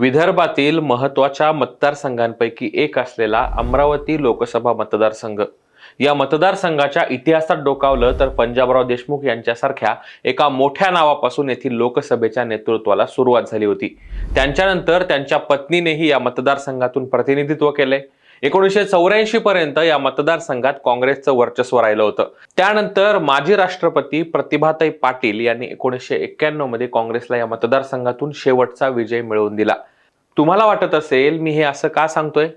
विदर्भातील महत्त्वाच्या मतदारसंघांपैकी एक असलेला अमरावती लोकसभा मतदारसंघ. या मतदारसंघाच्या इतिहासात डोकावलं तर पंजाबराव देशमुख यांच्यासारख्या एका मोठ्या नावापासून येथील लोकसभेच्या नेतृत्वाला सुरुवात झाली होती. त्यांच्यानंतर त्यांच्या पत्नीनेही या मतदारसंघातून प्रतिनिधित्व केले एकोणीसशे चौऱ्याऐंशी पर्यंत या मतदारसंघात काँग्रेसचं वर्चस्व राहिलं होतं. त्यानंतर माजी राष्ट्रपती प्रतिभाताई पाटील यांनी एकोणीसशे एक्क्याण्णवमध्ये काँग्रेसला या मतदारसंघातून शेवटचा विजय मिळवून दिला. तुम्हाला वाटत असेल मी हे असं का सांगतोय?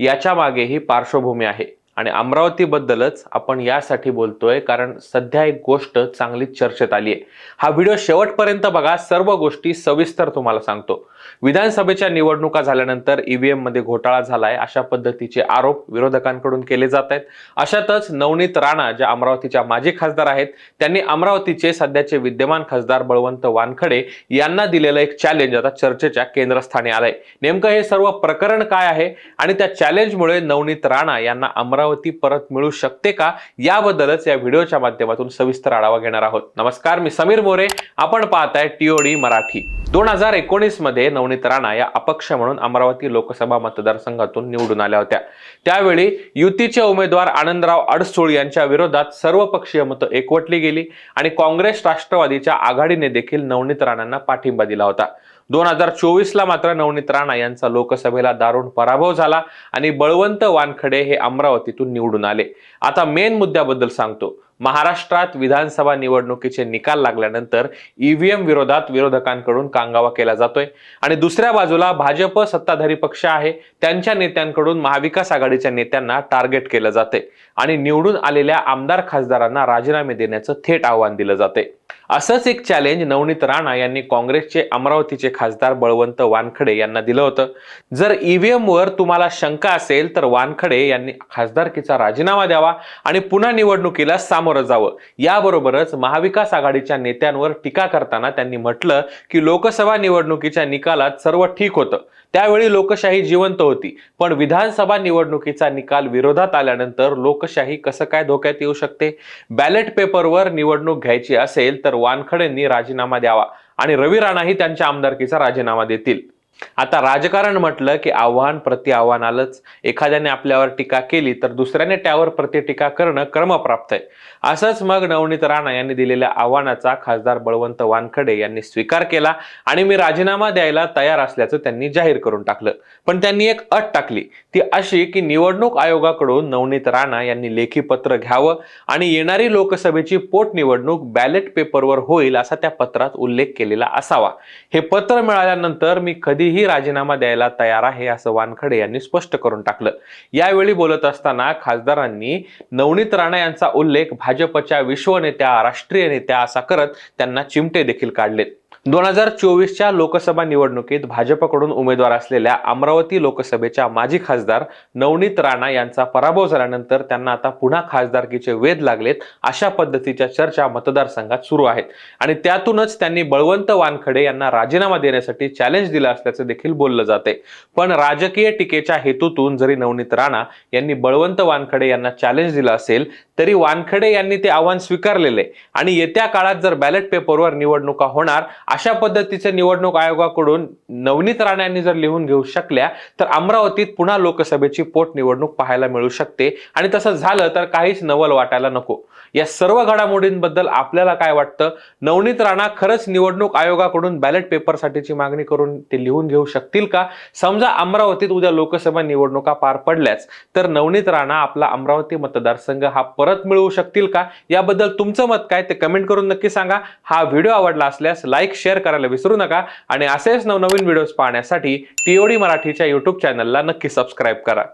याच्या मागे ही पार्श्वभूमी आहे आणि अमरावतीबद्दलच आपण यासाठी बोलतोय कारण सध्या एक गोष्ट चांगलीच चर्चेत आली आहे हा व्हिडिओ शेवटपर्यंत बघा सर्व गोष्टी सविस्तर तुम्हाला सांगतो. विधानसभेच्या निवडणुका झाल्यानंतर ईव्हीएममध्ये घोटाळा झालाय. अशा पद्धतीचे आरोप विरोधकांकडून केले जात आहेत. अशातच नवनीत राणा ज्या अमरावतीच्या माजी खासदार आहेत त्यांनी अमरावतीचे सध्याचे विद्यमान खासदार बळवंत वानखडे यांना दिलेलं एक चॅलेंज आता चर्चेच्या केंद्रस्थानी आलंय. नेमकं हे सर्व प्रकरण काय आहे? आणि त्या चॅलेंजमुळे नवनीत राणा यांना अमरावती परत मिळू शकते का? याबद्दलच या व्हिडिओच्या माध्यमातून सविस्तर आढावा घेणार आहोत. नमस्कार मी समीर मोरे. आपण पाहताय टीओडी मराठी. दोन हजार एकोणीसमध्ये नवनीत राणा या अपक्ष म्हणून अमरावती लोकसभा मतदारसंघातून निवडून आल्या होत्या. त्यावेळी युतीचे उमेदवार आनंदराव अडसूळ यांच्या विरोधात सर्वपक्षीय मतं एकवटली गेली आणि काँग्रेस राष्ट्रवादीच्या आघाडीने देखील नवनीत राणांना पाठिंबा दिला होता. दोन हजार चोवीसला मात्र नवनीत राणा यांचा लोकसभेला दारुण पराभव झाला आणि बळवंत वानखडे हे अमरावतीतून निवडून आले. आता मेन मुद्द्याबद्दल सांगतो. महाराष्ट्रात विधानसभा निवडणुकीचे निकाल लागल्यानंतर ईव्हीएम विरोधात विरोधकांकडून कांगावा केला जातोय. आणि दुसऱ्या बाजूला भाजप सत्ताधारी पक्ष आहे. त्यांच्या नेत्यांकडून महाविकास आघाडीच्या नेत्यांना टार्गेट केलं जाते. आणि निवडून आलेल्या आमदार खासदारांना राजीनामे देण्याचं थेट आव्हान दिलं जाते. असंच एक चॅलेंज नवनीत राणा यांनी काँग्रेसचे अमरावतीचे खासदार बळवंत वानखडे यांना दिलं होतं. जर ईव्हीएमवर तुम्हाला शंका असेल तर वानखडे यांनी खासदारकीचा राजीनामा द्यावा आणि पुन्हा निवडणुकीला सामोरं जावं. याबरोबरच महाविकास आघाडीच्या नेत्यांवर टीका करताना त्यांनी म्हटलं की लोकसभा निवडणुकीच्या निकालात सर्व ठीक होतं. त्यावेळी लोकशाही जिवंत होती. पण विधानसभा निवडणुकीचा निकाल विरोधात आल्यानंतर लोकशाही कसं काय धोक्यात येऊ शकते? बॅलेट पेपरवर निवडणूक घ्यायची असेल तर वानखडेंनी राजीनामा द्यावा आणि रवी राणाही त्यांच्या आमदारकीचा राजीनामा देतील. आता राजकारण म्हटलं की आव्हान प्रति आव्हान आलंच एखाद्याने आपल्यावर टीका केली तर दुसऱ्याने त्यावर प्रतिटीका करणं क्रमप्राप्त आहे. असंच मग नवनीत राणा यांनी दिलेल्या आव्हानाचा खासदार बळवंत वानखडे यांनी स्वीकार केला आणि मी राजीनामा द्यायला तयार असल्याचं त्यांनी जाहीर करून टाकलं. पण त्यांनी एक अट टाकली. ती अशी की निवडणूक आयोगाकडून नवनीत राणा यांनी लेखी पत्र घ्यावं आणि येणारी लोकसभेची पोटनिवडणूक बॅलेट पेपरवर होईल असा त्या पत्रात उल्लेख केलेला असावा. हे पत्र मिळाल्यानंतर मी कधी कधीही राजीनामा द्यायला तयार आहे असं वानखडे यांनी स्पष्ट करून टाकलं. यावेळी बोलत असताना खासदारांनी नवनीत राणा यांचा उल्लेख भाजपच्या विश्वनेत्या राष्ट्रीय नेत्या असा करत त्यांना चिमटे देखील काढलेत. दोन हजार चोवीसच्या लोकसभा निवडणुकीत भाजपकडून उमेदवार असलेल्या अमरावती लोकसभेच्या माजी खासदार नवनीत राणा यांचा पराभव झाल्यानंतर त्यांना आता पुन्हा खासदारकीचे वेध लागलेत अशा पद्धतीच्या चर्चा मतदारसंघात सुरू आहेत. आणि त्यातूनच त्यांनी बळवंत वानखडे यांना राजीनामा देण्यासाठी चॅलेंज दिलं असल्याचं देखील बोललं जाते पण राजकीय टीकेच्या हेतूतून जरी नवनीत राणा यांनी बळवंत वानखडे यांना चॅलेंज दिलं असेल तरी वानखडे यांनी ते आव्हान स्वीकारलेले आणि येत्या काळात जर बॅलेट पेपरवर निवडणुका होणार अशा पद्धतीचे निवडणूक आयोगाकडून नवनीत राणे यांनी जर लिहून घेऊ शकल्या तर अमरावतीत पुन्हा लोकसभेची पोटनिवडणूक पाहायला मिळू शकते. आणि तसं झालं तर काहीच नवल वाटायला नको. या सर्व घडामोडींबद्दल आपल्याला काय वाटतं? नवनीत राणा खरंच निवडणूक आयोगाकडून बॅलेट पेपरसाठीची मागणी करून ते लिहून घेऊ शकतील का? समजा अमरावतीत उद्या लोकसभा निवडणुका पार पडल्याच तर नवनीत राणा आपला अमरावती मतदारसंघ हा परत मिळवू शकतील का? याबद्दल तुमचं मत काय? ते कमेंट करून नक्की सांगा. हा व्हिडिओ आवडला असल्यास लाईक शेअर करायला विसरू नका. आणि असेच नवनवीन व्हिडिओज पाहण्यासाठी टीओडी मराठीच्या युट्यूब चॅनलला नक्की सबस्क्राईब करा.